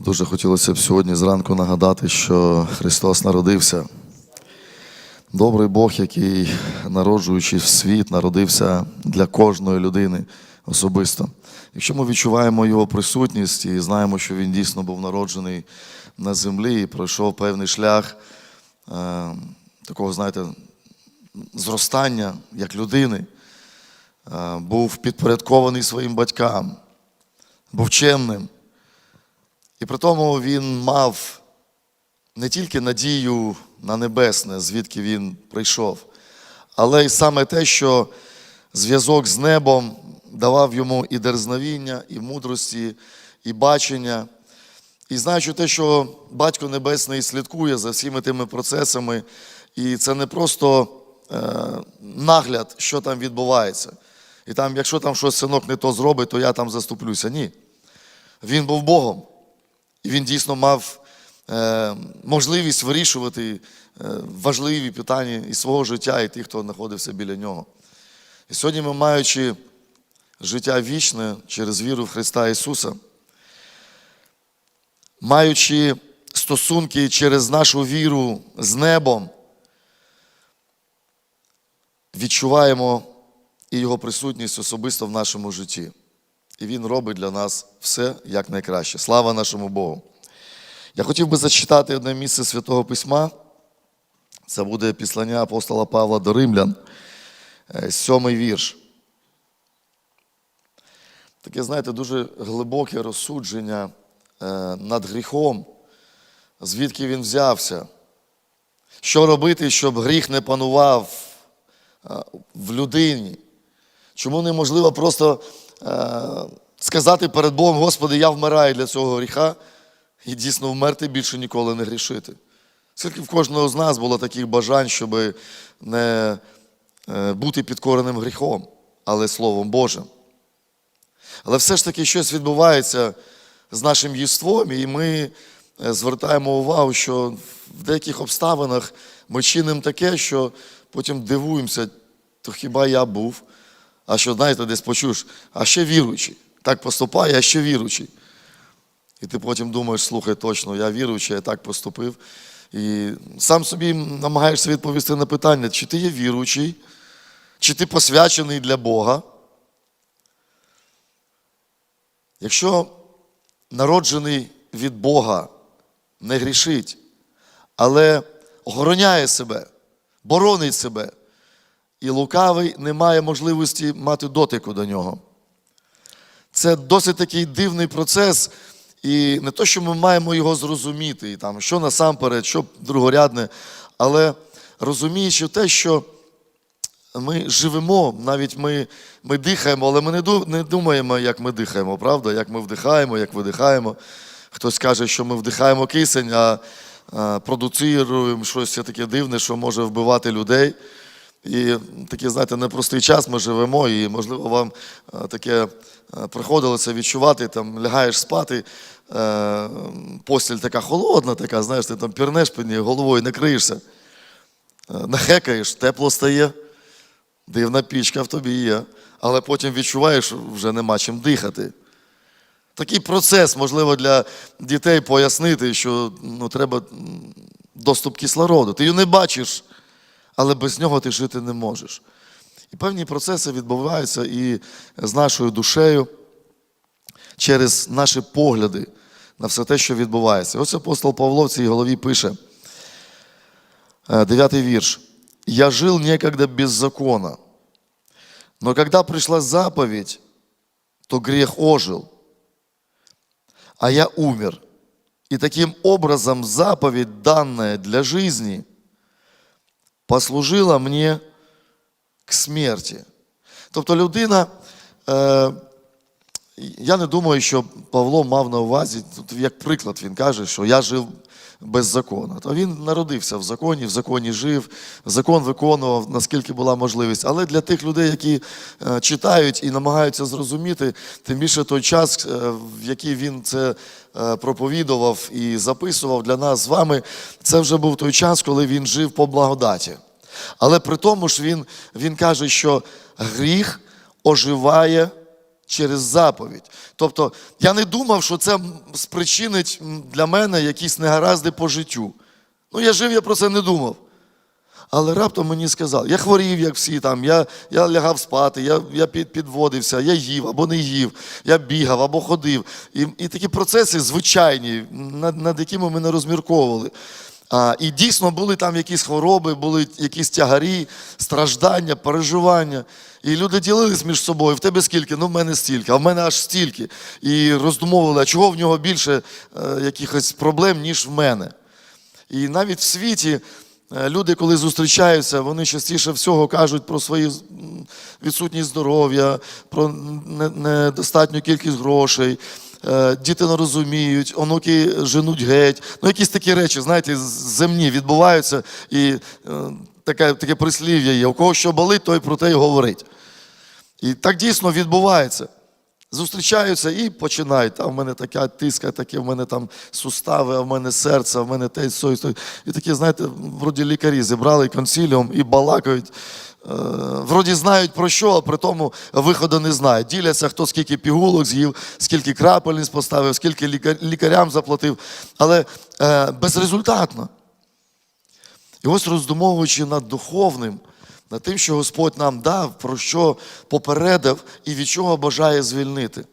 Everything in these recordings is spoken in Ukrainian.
Дуже хотілося б сьогодні зранку нагадати, що Христос народився. Добрий Бог, який, народжуючи світ, народився для кожної людини особисто. Якщо ми відчуваємо Його присутність і знаємо, що Він дійсно був народжений на землі і пройшов певний шлях е, такого, знаєте, зростання як людини, е, був підпорядкований своїм батькам, був чемним. І при тому він мав не тільки надію на небесне, звідки він прийшов, але й саме те, що зв'язок з небом давав йому і дерзновіння, і мудрості, і бачення. І знаючи те, що Батько Небесний слідкує за всіми тими процесами, і це не просто е, нагляд, що там відбувається. І там, якщо там щось синок не то зробить, то я там заступлюся. Ні. Він був Богом. І він дійсно мав е, можливість вирішувати е, важливі питання і свого життя, і тих, хто знаходився біля нього. І сьогодні ми, маючи життя вічне через віру в Христа Ісуса, маючи стосунки через нашу віру з небом, відчуваємо і Його присутність особисто в нашому житті. І Він робить для нас все як найкраще. Слава нашому Богу. Я хотів би зачитати одне місце Святого Письма. Це буде післання апостола Павла до Римлян, е, сьомий вірш. Таке, знаєте, дуже глибоке розсудження е, над гріхом, звідки він взявся. Що робити, щоб гріх не панував е, в людині? Чому неможливо просто сказати перед Богом, Господи, я вмираю для цього гріха, і дійсно вмерти більше ніколи не грішити. Скільки в кожного з нас було таких бажань, щоб не е, бути підкореним гріхом, але Словом Божим. Але все ж таки щось відбувається з нашим єством, і ми е, звертаємо увагу, що в деяких обставинах ми чинимо таке, що потім дивуємося, то хіба я був? А що, знаєте, десь почуєш, а ще віруючий. Так поступає, а ще віруючий. І ти потім думаєш, слухай, точно, я віруючий, я так поступив. І сам собі намагаєшся відповісти на питання, чи ти є віруючий, чи ти посвячений для Бога. Якщо народжений від Бога не грішить, але охороняє себе, боронить себе, і лукавий не має можливості мати дотику до нього. Це досить такий дивний процес, і не то, що ми маємо його зрозуміти, і там, що насамперед, що другорядне, але розуміючи те, що ми живемо, навіть ми, ми дихаємо, але ми не, не думаємо, як ми дихаємо, правда? Як ми вдихаємо, як видихаємо. Хтось каже, що ми вдихаємо кисень, а, а продуцируємо щось таке дивне, що може вбивати людей. І такий, знаєте, непростий час ми живемо, і, можливо, вам е, таке е, приходилося відчувати, там лягаєш спати, е, постіль така холодна, така, знаєш, ти там пірнеш під нею, головою не криєшся, нахекаєш, тепло стає, дивна пічка в тобі є, але потім відчуваєш, що вже нема чим дихати. Такий процес, можливо, для дітей пояснити, що ну, треба доступ кислороду. Ти його не бачиш, але без нього ти жити не можеш. І певні процеси відбуваються і з нашою душею через наші погляди на все те, що відбувається. Ось апостол Павло в цій голові пише, е, дев'ятий вірш. «Я жил некогда без закона, но когда пришла заповедь, то грех ожил, а я умер. И таким образом заповедь, данная для жизни, послужила мені к смерті. Тобто людина, е, я не думаю, що Павло мав на увазі, тут як приклад він каже, що я жив без закону. То він народився в законі, в законі жив, закон виконував, наскільки була можливість. Але для тих людей, які е, читають і намагаються зрозуміти, тим більше той час, е, в який він це е, проповідував і записував для нас з вами, це вже був той час, коли він жив по благодаті. Але при тому ж він, він каже, що гріх оживає через заповідь. Тобто я не думав, що це спричинить для мене якісь негаразди по життю. Ну, я жив, я про це не думав. Але раптом мені сказали, я хворів, як всі там, я, я лягав спати, я, я під, підводився, я їв або не їв, я бігав або ходив. І, і такі процеси звичайні, над, над якими ми не розмірковували. А, і дійсно були там якісь хвороби, були якісь тягарі, страждання, переживання. І люди ділились між собою, в тебе скільки? Ну, в мене стільки, а в мене аж стільки. І роздумовували, а чого в нього більше е, якихось проблем, ніж в мене. І навіть в світі е, люди, коли зустрічаються, вони частіше всього кажуть про свою м, відсутність здоров'я, про недостатню кількість грошей. Е, Діти не розуміють, онуки женуть геть. Ну, якісь такі речі, знаєте, земні відбуваються, і е, таке, таке прислів'я є. У кого що болить, той про те й говорить. І так дійсно відбувається. Зустрічаються і починають. А в мене така тиска, таке, в мене там сустави, а в мене серце, а в мене те, сой. І такі, знаєте, вроді лікарі зібрали консиліум і балакають. Е, Вроді знають про що, а при тому виходу не знають. Діляться, хто скільки пігулок з'їв, скільки крапельниць поставив, скільки лікарям заплатив, але е, безрезультатно. І ось роздумовуючи над духовним, над тим, що Господь нам дав, про що попередив і від чого бажає звільнити.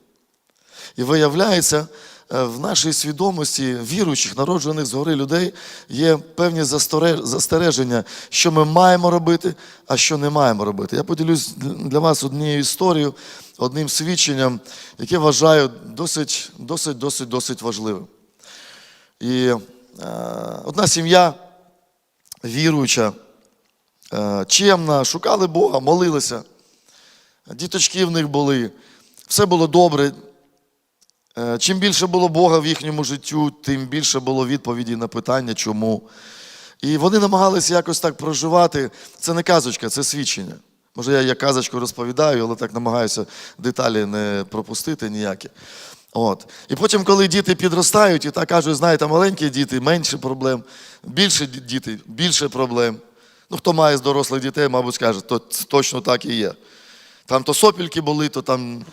І виявляється, в нашій свідомості віруючих, народжених згори людей, є певні застереження, що ми маємо робити, а що не маємо робити. Я поділюсь для вас однією історією, одним свідченням, яке вважаю досить, досить, досить, досить важливим. І е, одна сім'я віруюча, е, чемна, шукали Бога, молилися. Діточки в них були, все було добре. Е, Чим більше було Бога в їхньому життю, тим більше було відповіді на питання, чому. І вони намагалися якось так проживати. Це не казочка, це свідчення. Може, я як казочку розповідаю, але так намагаюся деталі не пропустити ніякі. От. І потім, коли діти підростають, і так кажуть, знаєте, маленькі діти менше проблем, більше діти більше проблем. Ну, хто має з дорослих дітей, мабуть, скаже, то точно так і є. Там то сопільки були, то там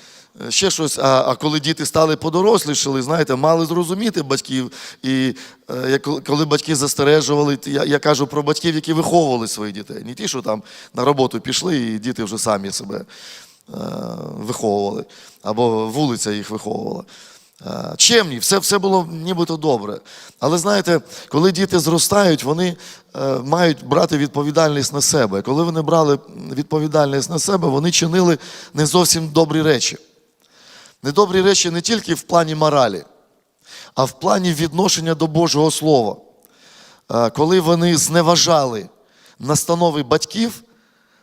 ще щось. А, а коли діти стали подорослішали, знаєте, мали зрозуміти батьків. І е, коли батьки застережували, я, я кажу про батьків, які виховували своїх дітей. Не ті, що там на роботу пішли, і діти вже самі себе е, виховували, або вулиця їх виховувала. Е, Чемні, все, все було нібито добре. Але знаєте, коли діти зростають, вони е, мають брати відповідальність на себе. Коли вони брали відповідальність на себе, вони чинили не зовсім добрі речі. Недобрі речі не тільки в плані моралі, а в плані відношення до Божого Слова. Е, Коли вони зневажали настанови батьків,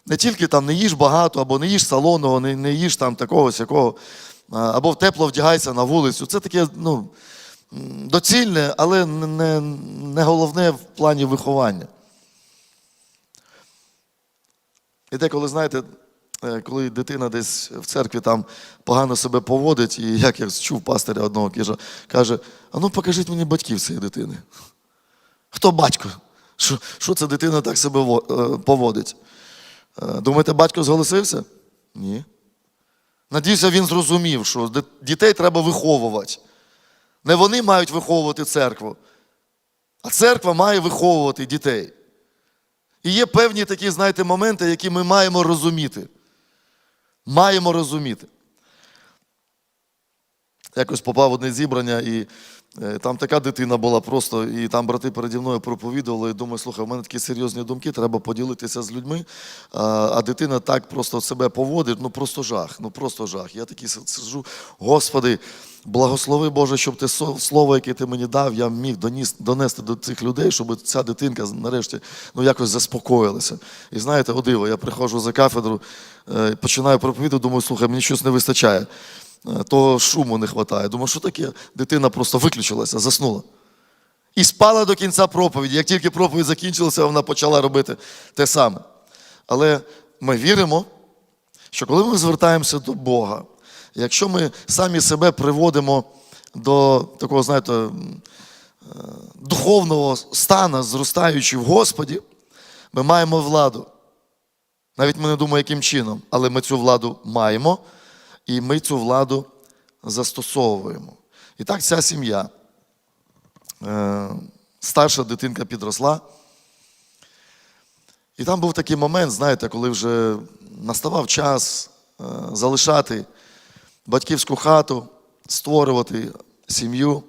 не тільки там не їж багато, або не їж салоного, не, не їж там такого сякого, або в тепло вдягайся на вулицю. Це таке ну, доцільне, але не, не, не головне в плані виховання. І деколи, знаєте, е, коли дитина десь в церкві там погано себе поводить, і як я чув пастиря одного каже, каже: а ну покажіть мені батьків цієї дитини. Хто батько? Що, що ця дитина так себе е, поводить? Е, Думаєте, батько зголосився? Ні. Надіюся, він зрозумів, що дітей треба виховувати. Не вони мають виховувати церкву, а церква має виховувати дітей. І є певні такі, знаєте, моменти, які ми маємо розуміти. Маємо розуміти. Якось попав в одне зібрання, і там така дитина була просто, і там брати переді мною проповідували. І думаю, слухай, в мене такі серйозні думки, треба поділитися з людьми. А, дитина так просто себе поводить, ну просто жах, ну просто жах. Я такий си- сиджу, Господи, благослови Боже, щоб те слово, яке ти мені дав, я міг донести до цих людей, щоб ця дитинка нарешті ну, якось заспокоїлася. І знаєте, о диво, я приходжу за кафедру, е, починаю проповідати, думаю, слухай, мені щось не вистачає. Е, того шуму не вистачає. Думаю, що таке? Дитина просто виключилася, заснула. І спала до кінця проповіді. Як тільки проповідь закінчилася, вона почала робити те саме. Але ми віримо, що коли ми звертаємося до Бога, якщо ми самі себе приводимо до такого, знаєте, е, духовного стану, зростаючи в Господі, ми маємо владу. Навіть ми не думаємо, яким чином, але ми цю владу маємо. І ми цю владу застосовуємо. І так ця сім'я. Е, Старша дитинка підросла. І там був такий момент, знаєте, коли вже наставав час е, залишати батьківську хату, створювати сім'ю.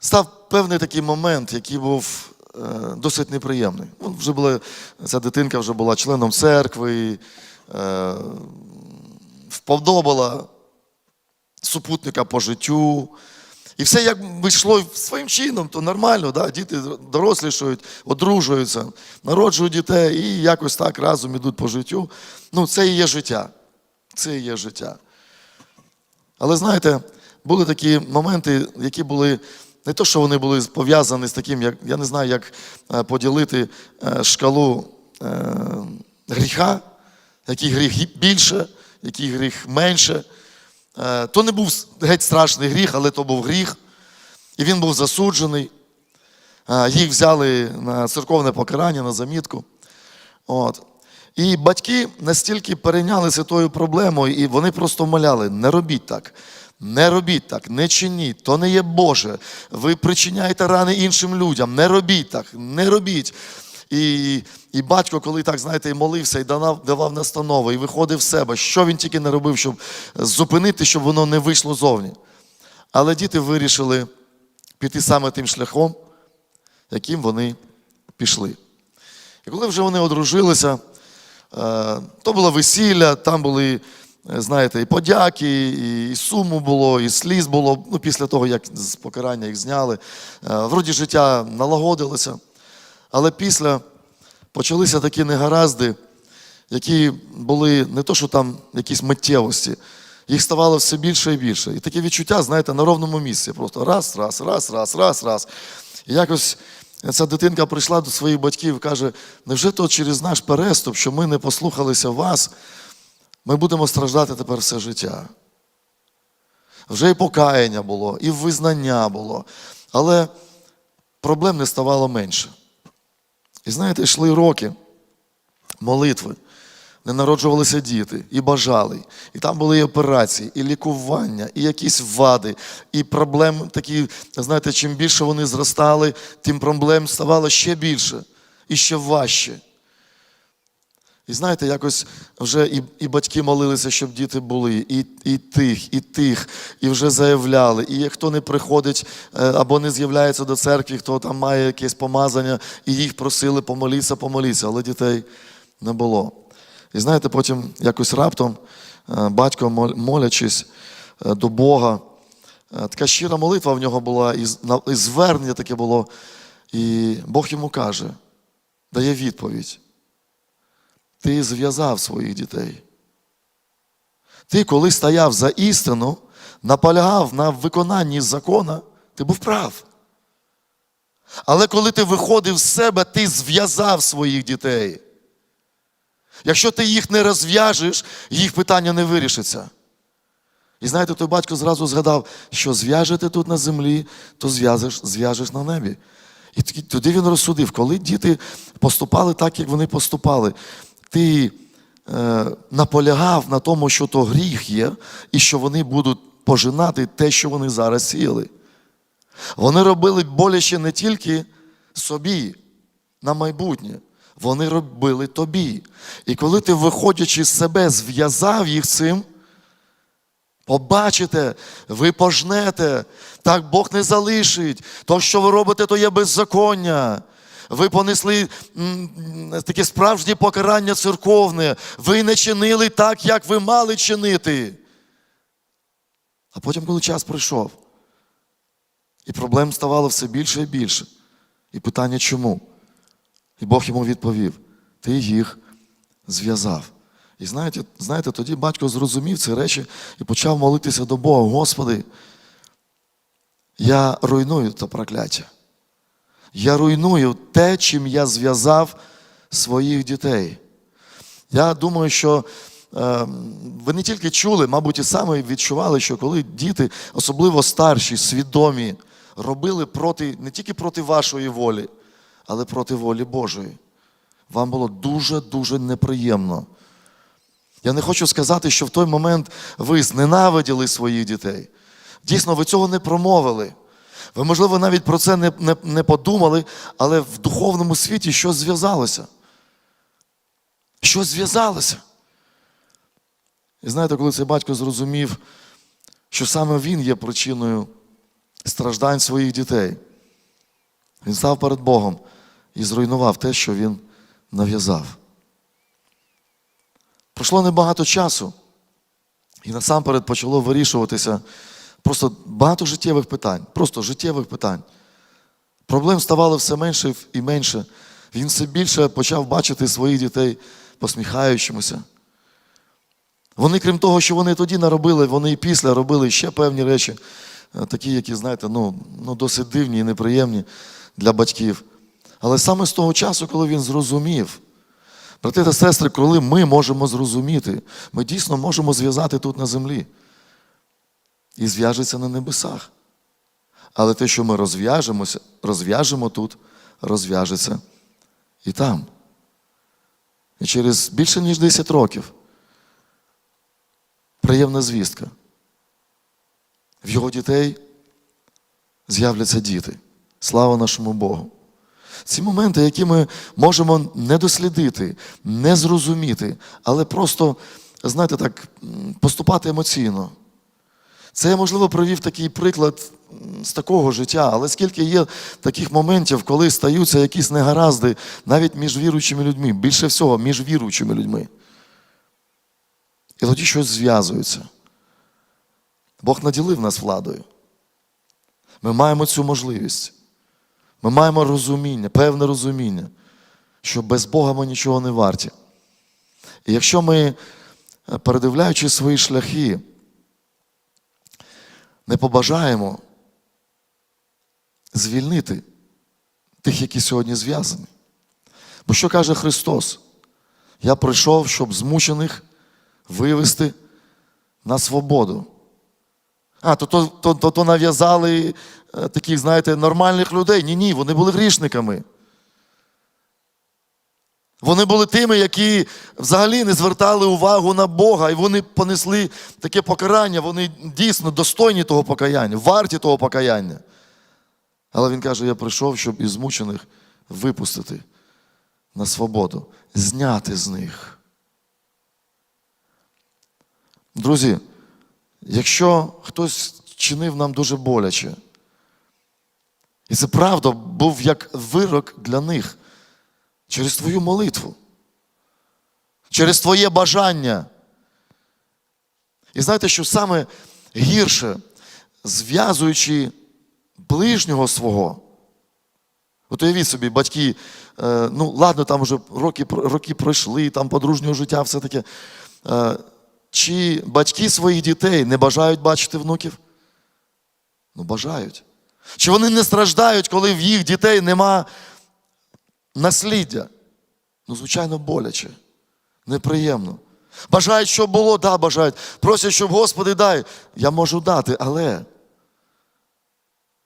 Став певний такий момент, який був е, досить неприємний. Ну, вже була, ця дитинка вже була членом церкви, вподобала супутника по життю. І все як йшло своїм чином, то нормально, да? діти дорослішають, одружуються, народжують дітей і якось так разом ідуть по життю. Ну, це і є життя. Це і є життя. Але знаєте, були такі моменти, які були не то, що вони були пов'язані з таким, як я не знаю, як е, поділити е, шкалу е, гріха, який гріх більше, який гріх менше. Е, То не був геть страшний гріх, але то був гріх. І він був засуджений. Е, Їх взяли на церковне покарання, на замітку. От. І батьки настільки перейнялися тою проблемою, і вони просто моляли: не робіть так, не робіть так, не чиніть, то не є Боже. Ви причиняєте рани іншим людям, не робіть так, не робіть. І, і батько, коли так, знаєте, і молився, і давав, давав настанови, і виходив в себе, що він тільки не робив, щоб зупинити, щоб воно не вийшло зовні. Але діти вирішили піти саме тим шляхом, яким вони пішли. І коли вже вони одружилися, е, то було весілля, там були, е, знаєте, і подяки, і, суму було, і сліз було. Ну, після того, як з покарання їх зняли. Е, Вроді життя налагодилося. Але після почалися такі негаразди, які були не то, що там якісь миттєвості, їх ставало все більше і більше. І таке відчуття, знаєте, на ровному місці. Просто раз, раз, раз, раз, раз, раз. І якось ця дитинка прийшла до своїх батьків і каже: невже то через наш переступ, що ми не послухалися вас, ми будемо страждати тепер все життя? Вже і покаяння було, і визнання було. Але проблем не ставало менше. І знаєте, йшли роки молитви, не народжувалися діти, і бажали. І там були і операції, і лікування, і якісь вади, і проблем такі, знаєте, чим більше вони зростали, тим проблем ставало ще більше і ще важче. І знаєте, якось вже і, і батьки молилися, щоб діти були, і, і тих, і тих, і вже заявляли. І хто не приходить е, або не з'являється до церкви, хто там має якесь помазання, і їх просили помоліться, помоліться, але дітей не було. І знаєте, потім якось раптом е, батько, молячись е, до Бога, така щира молитва в нього була, і звернення таке було. І Бог йому каже, дає відповідь. Ти зв'язав своїх дітей. Ти, коли стояв за істину, наполягав на виконанні закона, ти був прав. Але коли ти виходив з себе, ти зв'язав своїх дітей. Якщо ти їх не розв'яжеш, їх питання не вирішиться. І знаєте, той батько зразу згадав, що зв'яжете тут на землі, то зв'яжеш, зв'яжеш на небі. І тоді- він розсудив, коли діти поступали так, як вони поступали, ти е, наполягав на тому, що то гріх є, і що вони будуть пожинати те, що вони зараз сіяли. Вони робили боляче не тільки собі на майбутнє, вони робили тобі. І коли ти, виходячи з себе, зв'язав їх цим, побачите, ви пожнете, так Бог не залишить. То, що ви робите, то є беззаконня. Ви понесли таке справжнє покарання церковне. Ви не чинили так, як ви мали чинити. А потім, коли час прийшов, і проблем ставало все більше і більше. І питання чому? І Бог йому відповів: ти їх зв'язав. І знаєте, знаєте, тоді батько зрозумів ці речі і почав молитися до Бога. Господи, я руйную те прокляття. Я руйную те, чим я зв'язав своїх дітей. Я думаю, що е, ви не тільки чули, мабуть, і саме відчували, що коли діти, особливо старші, свідомі, робили проти, не тільки проти вашої волі, але проти волі Божої. Вам було дуже-дуже неприємно. Я не хочу сказати, що в той момент ви зненавиділи своїх дітей. Дійсно, ви цього не промовили. Ви, можливо, навіть про це не, не, не подумали, але в духовному світі щось зв'язалося. Щось зв'язалося. І знаєте, коли цей батько зрозумів, що саме він є причиною страждань своїх дітей, він став перед Богом і зруйнував те, що він нав'язав. Пройшло небагато часу, і насамперед почало вирішуватися просто багато життєвих питань, просто життєвих питань. Проблем ставало все менше і менше. Він все більше почав бачити своїх дітей посміхаючимися. Вони, крім того, що вони тоді наробили, вони і після робили ще певні речі, е, такі, які, знаєте, ну, ну, досить дивні і неприємні для батьків. Але саме з того часу, коли він зрозумів, брати та сестри, коли ми можемо зрозуміти, ми дійсно можемо зв'язати тут на землі і зв'яжеться на небесах. Але те, що ми розв'яжемося, розв'яжемо тут, розв'яжеться і там. І через більше ніж 10 років приємна звістка. В його дітей з'являться діти. Слава нашому Богу. Ці моменти, які ми можемо не дослідити, не зрозуміти, але просто, знаєте, так, поступати емоційно. Це я, можливо, провів такий приклад з такого життя, але скільки є таких моментів, коли стаються якісь негаразди навіть між віруючими людьми, більше всього між віруючими людьми. І тоді щось зв'язується. Бог наділив нас владою. Ми маємо цю можливість. Ми маємо розуміння, певне розуміння, що без Бога ми нічого не варті. І якщо ми, е, передивляючи свої шляхи, не побажаємо звільнити тих, які сьогодні зв'язані. Бо що каже Христос? Я прийшов, щоб змучених вивести на свободу. А, то, то, то, то, нав'язали е, таких, знаєте, нормальних людей. Ні, ні, вони були грішниками. Вони були тими, які взагалі не звертали увагу на Бога, і вони понесли таке покарання, вони дійсно достойні того покаяння, варті того покаяння. Але він каже: я прийшов, щоб із змучених випустити на свободу, зняти з них. Друзі, якщо хтось чинив нам дуже боляче, і це правда був як вирок для них через твою молитву, через твоє бажання. І знаєте, що саме гірше, зв'язуючи ближнього свого, От уявіть собі, батьки, е, ну ладно, там вже роки, роки пройшли, там подружнього життя, все таке. Е, чи батьки своїх дітей не бажають бачити внуків? Ну, бажають. Чи вони не страждають, коли в їх дітей нема насліддя? Ну, звичайно, боляче, неприємно. Бажають, щоб було, да, бажають. Просять, щоб Господи дай. Я можу дати, але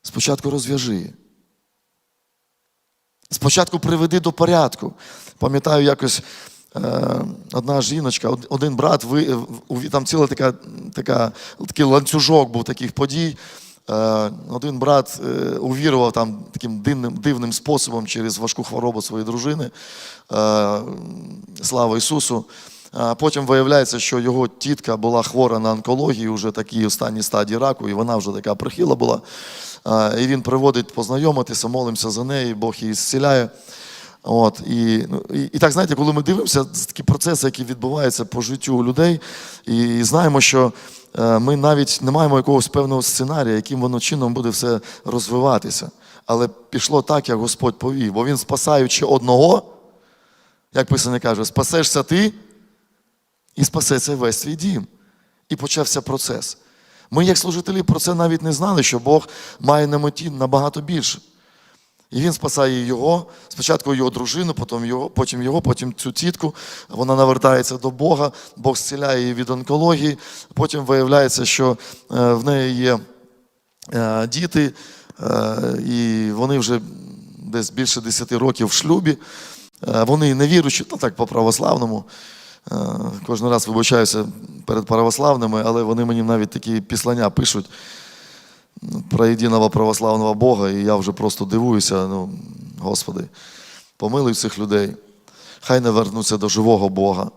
спочатку розв'яжи. Спочатку приведи до порядку. Пам'ятаю, якось е, одна жіночка, один брат, ви, там ціла така, така, такий ланцюжок був таких подій. Е, один брат е, увірував там таким дивним, дивним способом через важку хворобу своєї дружини. Е, слава Ісусу. Потім виявляється, що його тітка була хвора на онкологію, вже такій останній стадії раку, і вона вже така прихила була. І він приводить познайомитися, молимося за неї, Бог її зціляє. От, і, ну, і, і так, знаєте, коли ми дивимося, це такі процеси, які відбуваються по життю людей, і, знаємо, що е, ми навіть не маємо якогось певного сценарія, яким воно чином буде все розвиватися. Але пішло так, як Господь повів. Бо він, спасаючи одного, як писання каже, спасешся ти і спасеться весь твій дім. І почався процес. Ми, як служителі, про це навіть не знали, що Бог має на меті набагато більше. І він спасає його, спочатку його дружину, потім його, потім його, потім цю тітку. Вона навертається до Бога, Бог зціляє її від онкології. Потім виявляється, що е, в неї є е, діти, е, і вони вже десь більше 10 років в шлюбі. Вони не віруючі, ну так по православному. Кожен раз вибачаюся перед православними, але вони мені навіть такі післання пишуть про єдиного православного Бога, і я вже просто дивуюся, ну, Господи, помилуй цих людей, хай не вернуться до живого Бога.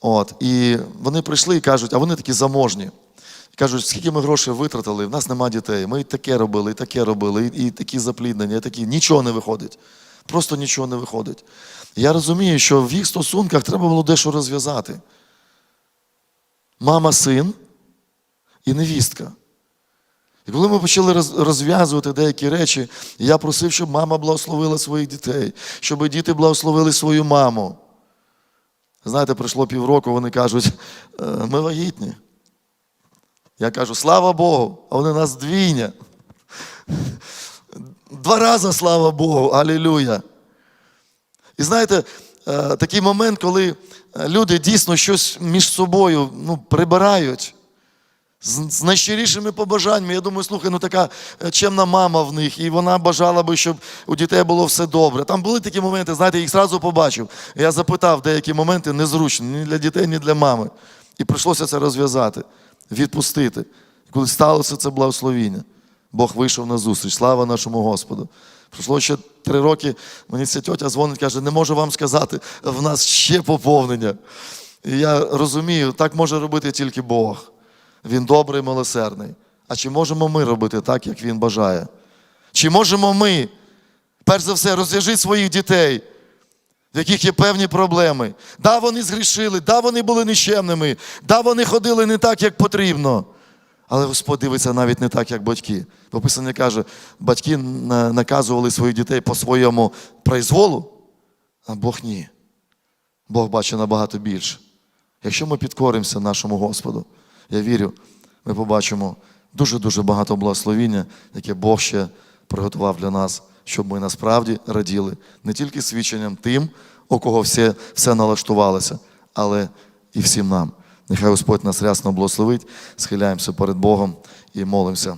От, і вони прийшли і кажуть, а вони такі заможні. Кажуть, скільки ми грошей витратили, в нас нема дітей. Ми і таке робили, і таке робили, і, і такі запліднення, і такі. Нічого не виходить. Просто нічого не виходить. Я розумію, що в їх стосунках треба було дещо розв'язати. Мама, син і невістка. І коли ми почали розв'язувати деякі речі, я просив, щоб мама благословила своїх дітей, щоб діти благословили свою маму. Знаєте, пройшло півроку, вони кажуть, «Е, ми вагітні. Я кажу, слава Богу, а вони нас двійня. Два рази слава Богу, алілюя. І знаєте, е, такий момент, коли е, люди дійсно щось між собою ну, прибирають з, найщирішими побажаннями. Я думаю, слухай, ну така е, чемна мама в них, і вона бажала би, щоб у дітей було все добре. Там були такі моменти, знаєте, їх зразу побачив. Я запитав деякі моменти незручні ні для дітей, ні для мами. І прийшлося це розв'язати, відпустити. Коли сталося це благословіння, Бог вийшов на зустріч. Слава нашому Господу. Пройшло ще три роки, мені ця тьотя дзвонить, каже, не можу вам сказати, в нас ще поповнення. І я розумію, так може робити тільки Бог. Він добрий, милосердний. А чи можемо ми робити так, як він бажає? Чи можемо ми, перш за все, розв'яжи своїх дітей, в яких є певні проблеми? Да, вони згрішили, да, вони були нещемними, да, вони ходили не так, як потрібно. Але Господь дивиться навіть не так, як батьки. Бо Писання каже, батьки наказували своїх дітей по своєму произволу, а Бог ні. Бог бачить набагато більше. Якщо ми підкоримося нашому Господу, я вірю, ми побачимо дуже-дуже багато благословіння, яке Бог ще приготував для нас, щоб ми насправді раділи не тільки свідченням тим, у кого все, все налаштувалося, але і всім нам. Нехай Господь нас рясно благословить, схиляємося перед Богом і молимося.